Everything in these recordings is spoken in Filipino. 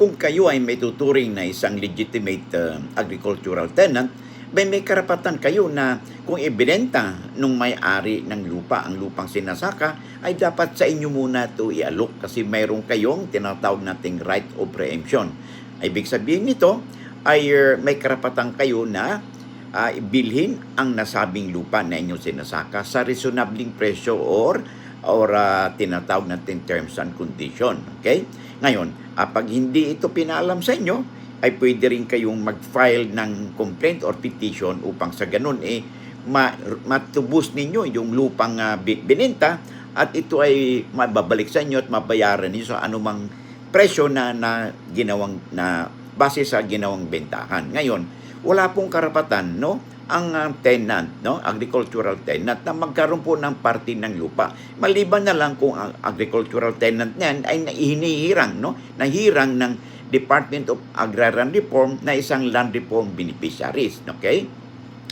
kung kayo ay may tuturing na isang legitimate uh, agricultural tenant, may may karapatan kayo na kung ibinenta nung may-ari ng lupa, ang lupang sinasaka, ay dapat sa inyo muna ito ialok kasi mayroon kayong tinatawag nating right of preemption. Ibig sabihin nito ay uh, may karapatan kayo na uh, bilhin ang nasabing lupa na inyong sinasaka sa reasonabling presyo or or uh, tinatawag natin terms and condition. Okay? Ngayon, uh, pag hindi ito pinaalam sa inyo, ay pwede rin kayong mag-file ng complaint or petition upang sa ganun eh ma- matubos ninyo yung lupang uh, bininta at ito ay mababalik sa inyo at mabayaran niyo sa anumang presyo na, na ginawang na base sa ginawang bentahan. Ngayon, wala pong karapatan no ang uh, tenant no? Agricultural tenant na magkaroon po ng parte ng lupa. Maliban na lang kung ang agricultural tenant niyan ay hinihirang no? Nahirang ng Department of Agrarian Reform na isang land reform beneficiaries okay?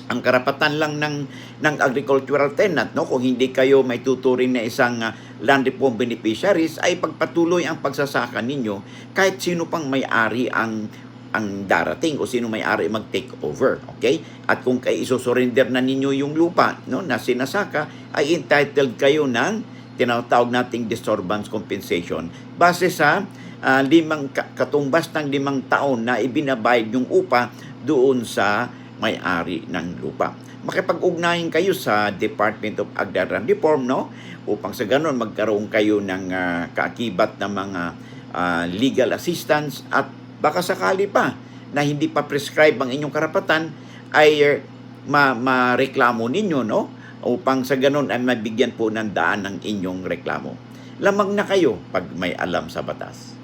Ang karapatan lang ng ng agricultural tenant no? Kung hindi kayo may tuturing na isang uh, land reform beneficiaries ay pagpatuloy ang pagsasaka ninyo kahit sino pang may-ari ang ang darating o sino may-ari mag-take over, okay? At kung kayo isosurrender na ninyo yung lupa, no, na sinasaka, ay entitled kayo ng tinatawag nating disturbance compensation base sa uh, limang katumbas ng limang taon na ibinabayad yung upa doon sa may-ari ng lupa. Makipag-ugnayan kayo sa Department of Agrarian Reform, no? Upang sa ganun magkaroon kayo ng uh, kaakibat ng mga uh, legal assistance at baka sakali pa na hindi pa prescribe ang inyong karapatan ay uh, ma mareklamo ninyo no upang sa ganun ay mabigyan po ng daan ng inyong reklamo. Lamang na kayo pag may alam sa batas.